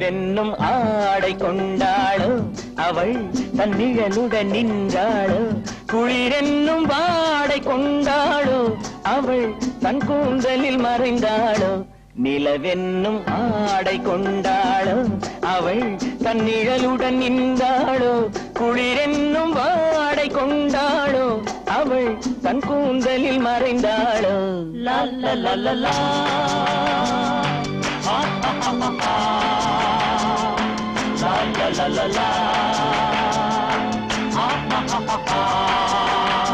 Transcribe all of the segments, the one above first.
நிலவென்னும் ஆடை கொண்டாளோ அவள் தன் நிழலுடன் நின்றாளோ குளிரென்னும் வாடை கொண்டாளோ அவள் தன் கூந்தலில் மறைந்தாளோ நிலவென்னும் ஆடை கொண்டாளோ அவள் தன் நிழலுடன் நின்றாளோ குளிரென்னும் வாடை கொண்டாளோ அவள் தன் கூந்தலில் மறைந்தாளோ. லா லா la la. Ha ha ha ha ha.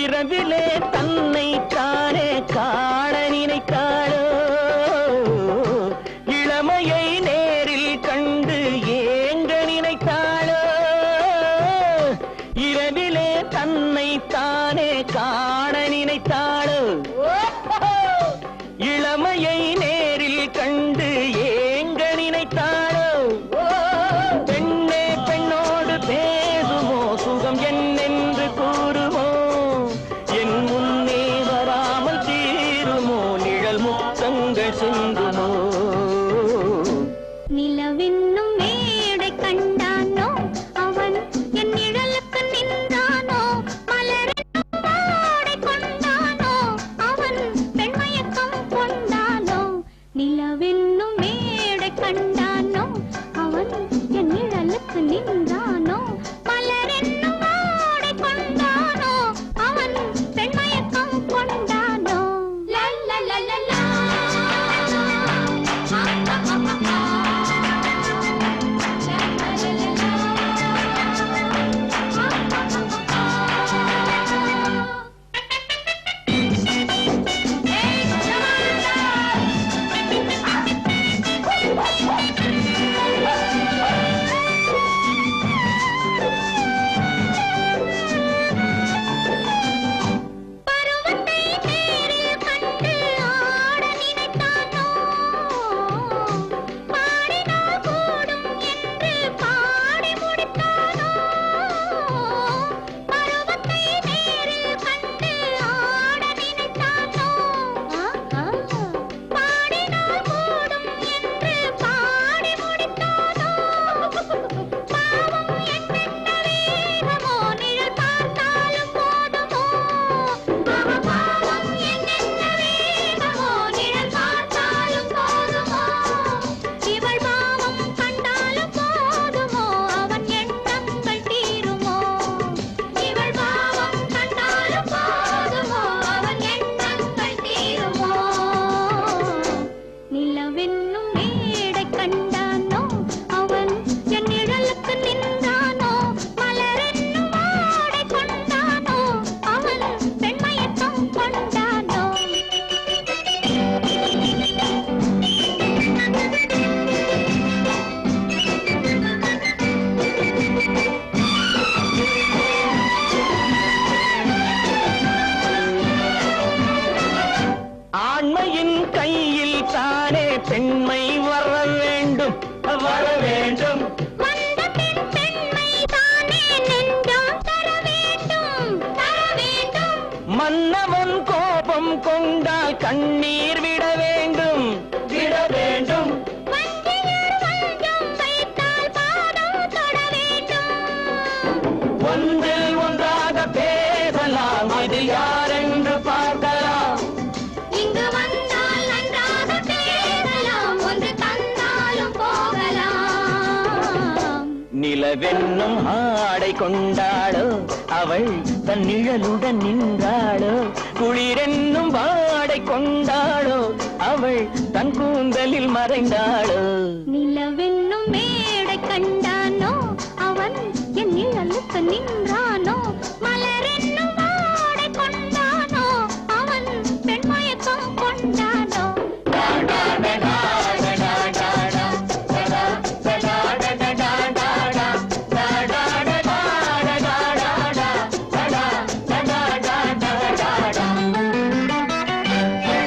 இரவிலே தன்னை தானே காண நினைத்தாளோ இளமையை நேரில் கண்டு ஏங்க நினைத்தாளோ இரவிலே தன்னை தானே காண கோபம் கொண்டால் கண்ணீர் விட வேண்டும். விட வேண்டும். ஒன்றில் ஒன்றாக பேசலாம் யாரென்று நிலவென்னும் ஆடை கொண்டாளோ அவள் தன் நிழலுடன் நின்றாளோ குளிரென்னும் வாடை கொண்டாளோ அவள் தன் கூந்தலில் மறைந்தாளோ. நிலவென்னும் மேடை கண்டானோ அவன் என் நிழலுக்கு நின்றானோ மலர்